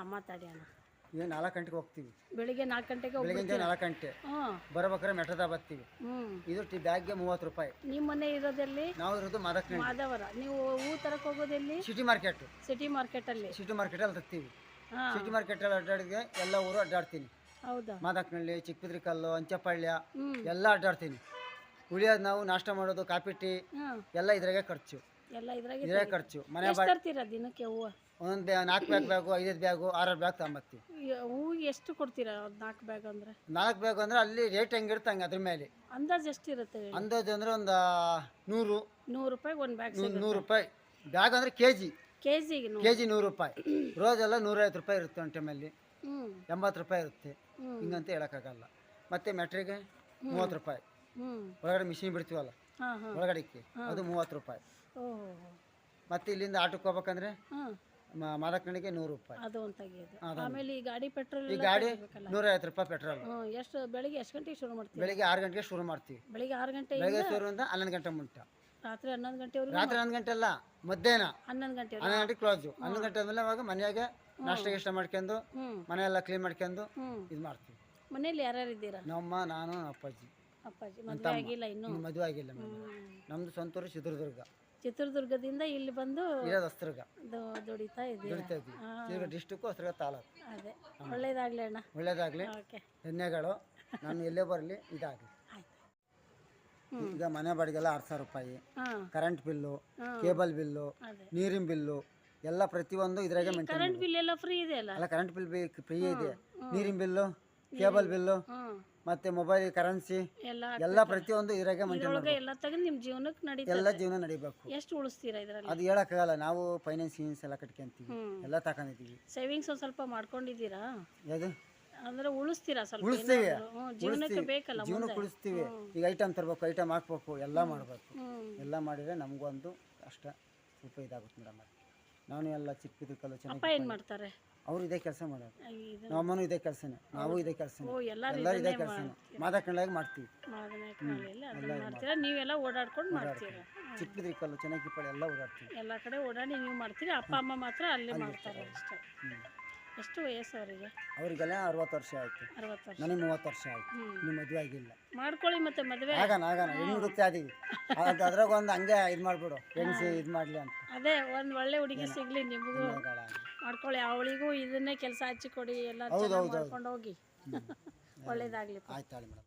ಹಾಂ ಮಾತಾಡಿ ಅಣ್ಣ. ಈಗ ನಾಲ್ಕು ಗಂಟೆಗೆ ಹೋಗ್ತೀವಿ. ಬೆಳಿಗ್ಗೆ ನಾಲ್ಕು ಗಂಟೆಗೆ ಬೆಳಿಗ್ಗೆ ಹೋಗ್ಬಿಡ್ತೀರಾ ನಾಲ್ಕು ಗಂಟೆ. ಹ್ಞೂ. ಬರ್ಬೇಕಾದ್ರೆ ಮೆಟ್ರದ ಬರ್ತೀವಿ. ಹ್ಞೂ. ಇದು ಟಿ ಬ್ಯಾಗ್ಗೆ ಮೂವತ್ತು ರೂಪಾಯಿ. ನಿಮ್ಮ ಮನೆ ಇರೋದೆಲ್ಲಿ? ನಾವು ಇರೋದು ಮಾದಕ್ನಳ್ಳಿ ಮಾದವರ. ನೀವು ಹೂ ತರಕ್ಕೆ ಹೋಗೋದೆಲ್ಲಿ ಸಿಟಿ ಮಾರ್ಕೆಟ್. ಸಿಟಿ ಮಾರ್ಕೆಟಲ್ಲಿ. ಸಿಟಿ ಮಾರ್ಕೆಟಲ್ಲಿ ತರ್ತೀವಿ. ಹಾಂ. ಸಿಟಿ ಮಾರ್ಕೆಟಲ್ಲಿ ಅಡ್ಡಾಡಿಗೆ ಎಲ್ಲ ಊರು ಅಡ್ಡಾಡ್ತೀನಿ. ಹೌದಾ? ಮಾದಕ್ನಳ್ಳಿ ಚಿಕ್ಕಬಿದ್ರಿಕಲ್ಲು ಕಲ್ಲು ಅಂಚೆಪಾಳ್ಯ ಎಲ್ಲ ಅಡ್ಡಾಡ್ತೀನಿ. ಉಳಿಯೋದು ನಾವು ನಾಷ್ಟ ಮಾಡೋದು ಕಾಫಿ ಟೀ ಹಾಂ ಎಲ್ಲ ಇದ್ರಾಗೆ ಖರ್ಚು. ಎಲ್ಲ ಇದ್ರಾಗೆ ಖರ್ಚು. ಮನೆ ಎಷ್ಟು ತರ್ತೀರಾ ದಿನಕ್ಕೆ ಹೂವು? ಒಂದೊಂದು ನಾಲ್ಕು ಬ್ಯಾಗ್ ಬ್ಯಾಗು ಐದೈದು ಬ್ಯಾಗು ಆರಾರು ಬ್ಯಾಗ್ ತಗೊಂಬರ್ತೀವಿ ಈ ಹೂವು ಎಷ್ಟು ಕೊಡ್ತೀರಾ ನಾಲ್ಕು ಬ್ಯಾಗ್ ಅಂದ್ರೆ? ನಾಲ್ಕು ಬ್ಯಾಗ್ ಅಂದ್ರೆ ಅಲ್ಲಿ ರೇಟ್ ಹೆಂಗಿರುತ್ತೆ ಹಂಗೆ ಅದ್ರ ಮೇಲೆ. ಅಂದಾಜು ಎಷ್ಟಿರುತ್ತೆ ಹೇಳಿ? ಅಂದಾಜು ಅಂದ್ರೆ ಒಂದು ನೂರು. ನೂರು ರೂಪಾಯಿಗೆ ಒಂದು ಬ್ಯಾಗ್ ನೂ- ನೂರು ರೂಪಾಯಿ. ಬ್ಯಾಗ್ ಅಂದ್ರೆ ಕೆ ಜಿ ಕೆ ಜಿಗೆ ನೂರು. ಕೆ ಜಿ ನೂರು ರೂಪಾಯಿ. ರೋಜೆಲ್ಲ ನೂರೈವತ್ತು ರೂಪಾಯಿ ಇರುತ್ತೆ ಒಂದು ಟೈಮಲ್ಲಿ ಹ್ಞೂ ಎಂಬತ್ತು ರೂಪಾಯಿ ಇರುತ್ತೆ. ಹ್ಞೂ ಹಿಂಗಂತ ಹೇಳೋಕ್ಕಾಗಲ್ಲ. ಮತ್ತು ಮೆಟ್ರಿಗೆ ಮೂವತ್ತು ರೂಪಾಯಿ. ಹ್ಞೂ ಒಳಗಡೆ ಮಿಷಿನ್ ಬಿಡ್ತೀವಲ್ಲ? ಹಾಂ ಹಾಂ. ಒಳಗಡೆಕ್ಕೆ. ಅದು ಮೂವತ್ತು ರೂಪಾಯಿ. ಮತ್ತು ಇಲ್ಲಿಂದ ಆಟೋಕ್ಕೆ ಹೋಗ್ಬೇಕಂದ್ರೆ ಹಾಂ. ಮಾದಕಣಿಗೆ ನೂರು ರೂಪಾಯಿ. ಅದು ಒಂದು ತೆಗಿಯೋದು. ಆಮೇಲೆ ಈ ಗಾಡಿ ಪೆಟ್ರೋಲ್ ಈ ಗಾಡಿ ನೂರೈವತ್ತು ರೂಪಾಯಿ ಪೆಟ್ರೋಲ್ ಹ್ಞೂ ಎಷ್ಟು ಬೆಳಿಗ್ಗೆ ಎಷ್ಟು ಗಂಟೆಗೆ ಶುರು ಮಾಡ್ತೀವಿ ಬೆಳಿಗ್ಗೆ ಆರು ಗಂಟೆಗೆ ಶುರು ಮಾಡ್ತೀವಿ. ಬೆಳಿಗ್ಗೆ ಆರು ಗಂಟೆ ಬೆಳಿಗ್ಗೆ ಶುರುವಿಂದ ಹನ್ನೊಂದು ಗಂಟೆ ಮುಂಟ ರಾತ್ರಿ ಹನ್ನೊಂದು ಗಂಟೆವರೆಗೂ ರಾತ್ರಿ ಹನ್ನೊಂದು ಗಂಟೆ ಅಲ್ಲ ಮಧ್ಯಾಹ್ನ. ಹನ್ನೊಂದು ಗಂಟೆ ಹನ್ನೊಂದು ಗಂಟೆ ಕ್ಲೋಸು ಹನ್ನೊಂದು ಗಂಟೆ ಆದ್ಮೇಲೆ ಅವಾಗ ಮನೆಯಾಗೆ ನಾಷ್ಟ ಗಿಷ್ಟ ಮಾಡ್ಕೊಂಡು ಹ್ಞೂ ಮನೆಯೆಲ್ಲ ಕ್ಲೀನ್ ಮಾಡ್ಕೊಂಡು ಹ್ಞೂ ಇದು ಮಾಡ್ತೀವಿ. ಮನೇಲಿ ಯಾರ್ಯಾರು ಇದ್ದೀರಾ? ನಮ್ಮಮ್ಮ ನಾನು ನಮ್ಮ ಅಪ್ಪಾಜಿ. ಅಪ್ಪಾಜಿ ಮದುವೆ ಆಗಿಲ್ಲ ಇನ್ನೂ. ಮದುವೆ ಆಗಿಲ್ಲ ಮೇಡಮ್ ಹ್ಮ್. ನಮ್ಮದು ಸ್ವಂತೂರು ಚಿತ್ರದುರ್ಗ. ಚಿತ್ರದುರ್ಗದಿಂದ ಇಲ್ಲಿ ಬಂದು ಇರೋದು ಹೊಸ್ದುರ್ಗ ದು- ದುಡಿತಾ ಇದ್ದೀರಾ ದುಡಿತಾ ಇದ್ವಿ. ಚಿತ್ರದುರ್ಗ ಡಿಸ್ಟಿಕ್ಕು ಹೊಸ್ದುರ್ಗ ತಾಲೂಕು. ಅದೇ. ಒಳ್ಳೇದಾಗ್ಲಿ ಅಣ್ಣ. ಒಳ್ಳೇದಾಗಲಿ. ಓಕೆ. ಎಣ್ಣೆಗಳು ನಾನು ಎಲ್ಲೇ ಬರಲಿ ಇದಾಗಲಿ. ಆಯ್ತು. ಈಗ ಮನೆ ಬಾಡಿಗೆಲ್ಲ ಆರು ಸಾವಿರ ರೂಪಾಯಿ. ಹಾಂ. ಕರೆಂಟ್ ಬಿಲ್ಲು ಕೇಬಲ್ ಬಿಲ್ಲು ಅದೇ. ನೀರಿನ ಬಿಲ್ಲು ಎಲ್ಲ ಪ್ರತಿಯೊಂದು ಇದ್ರಾಗೆ ಮೇಂಟೈನ್ ಕರೆಂಟ್ ಬಿಲ್ ಎಲ್ಲ ಫ್ರೀ ಇದೆ ಅಲ್ಲ? ಅಲ್ಲ ಕರೆಂಟ್ ಬಿಲ್ ಫ್ರೀ ಇದೆ. ನೀರಿನ ಬಿಲ್ಲು ಕೇಬಲ್ ಬಿಲ್ಲು ಮತ್ತೆ ಮೊಬೈಲ್ ಕರೆನ್ಸಿ ಎಲ್ಲ ಎಲ್ಲ ಪ್ರತಿಯೊಂದು ಇದ್ರಾಗೆ ಮೇಂಟೈನ್ ಇದ್ರೊಳಗೆ ಎಲ್ಲ ತೆಗೆದು ನಿಮ್ಮ ಜೀವನಕ್ಕೆ ನಡೀತಾ ಎಲ್ಲ ಜೀವನ ನಡಿಬೇಕು. ಎಷ್ಟು ಉಳಿಸ್ತೀರಾ ಇದರಲ್ಲಿ? ಅದು ಹೇಳಕ್ಕಾಗಲ್ಲ ನಾವು ಫೈನಾನ್ಸ್ ಗಿನ್ಸ್ ಎಲ್ಲ ಕಟ್ಕೊಂತೀವಿ. ಹ್ಮ್. ಎಲ್ಲ ತಕೊಂಡಿದ್ದೀವಿ ಸೇವಿಂಗ್ಸ್ ಒಂದು ಸ್ವಲ್ಪ ಮಾಡ್ಕೊಂಡಿದ್ದೀರಾ? ಯಾವುದು? ಅಂದ್ರೆ ಉಳಿಸ್ತೀರಾ ಸ್ವಲ್ಪ ಉಳಿಸ್ತೀವಿ. ಏನಾದ್ರು? ಜೀವನಕ್ಕೆ ಬೇಕಲ್ಲ ಜೀವನ ಉಳಿಸ್ತೀವಿ. ಈಗ ಐಟಮ್ ತರಬೇಕು ಐಟಮ್ ಹಾಕ್ಬೇಕು ಎಲ್ಲ ಮಾಡಬೇಕು. ಎಲ್ಲಾ ಎಲ್ಲ ಮಾಡಿದರೆ ನಮಗೊಂದು ಅಷ್ಟ ಉಪಯೋಗ ಇದಾಗುತ್ತೆ ಮೇಡಮ್ ನಾನು ಎಲ್ಲ ಚಿಕ್ಕದು ಕಲ್ಲು ಅಪ್ಪ ಚೆನ್ನಾಗಿ ಏನು ಮಾಡ್ತಾರೆ? ಅವ್ರು ಇದೇ ಕೆಲಸ ಮಾಡೋದು ಇದು ನಮ್ಮ ಅಮ್ಮನೂ ಇದೇ ಕೆಲಸನೇ ನಾವು ಇದೇ ಕೆಲಸ ಓ ಎಲ್ಲರೂ ಇದೆ ಇದೇ ಇದನ್ನೇ ಕೆಲಸನೇ. ಮಾದಕಂಡಾಗಿ ಮಾಡ್ತೀವಿ. ಅದನ್ನ ಮಾಡ್ತೀರಾ? ನೀವೆಲ್ಲ ಓಡಾಡ್ಕೊಂಡು ಮಾಡ್ತೀರಾ? ಚಿಕ್ಕದ್ರಿ ಕಲ್ಲು ಚೆನ್ನಾಗಿ ಎಲ್ಲ ಓಡಾಡ್ತೀವಿ. ಎಲ್ಲ ಕಡೆ ಓಡಾಡಿ ನೀವು ಮಾಡ್ತೀರಿ ಅಪ್ಪ ಅಮ್ಮ ಮಾತ್ರ ಅಲ್ಲಿ ಮಾಡ್ತಾರೆ ಅಷ್ಟೇ. ಎಷ್ಟು ವಯಸ್ಸು ಅವರಿಗೆ ಅವರಿಗೆಲ್ಲ ಅರವತ್ತು ವರ್ಷ ಆಯಿತು. ಅರವತ್ತು ವರ್ಷ. ನನಗೆ ಮೂವತ್ತು ವರ್ಷ ಆಯಿತು. ಹ್ಮ್. ಇನ್ನು ಮದುವೆ ಆಗಿಲ್ಲ. ಮಾಡ್ಕೊಳ್ಳಿ ಮತ್ತೆ ಮದುವೆ. ಆಗೋಣ ಆಗಾನ ಹೆಣ್ಣು ಹುಡುಕ್ತಾ ಇದೀವಿ ಅದು ಅದ್ರಾಗ ಒಂದು ಹಂಗೆ ಇದು ಮಾಡಿಬಿಡು. ಹೆಣ್ಸಿ ಇದು ಮಾಡಲಿ ಅಂತ. ಅದೇ ಒಂದು ಒಳ್ಳೆ ಹುಡುಗಿ ಸಿಗ್ಲಿ ನಿಮಗೂ. ಮಾಡ್ಕೊಳ್ಳಿ. ಅವಳಿಗೂ ಇದನ್ನೇ ಕೆಲಸ ಹಚ್ಚಿಕೊಡಿ. ಎಲ್ಲ ಹೌದು, ಚೆನ್ನಾಗಿ. ಮಾಡ್ಕೊಂಡು ಹೋಗಿ. ಒಳ್ಳೇದಾಗ್ಲಿ. ಆಯ್ತಾಳೆ ಮೇಡಮ್.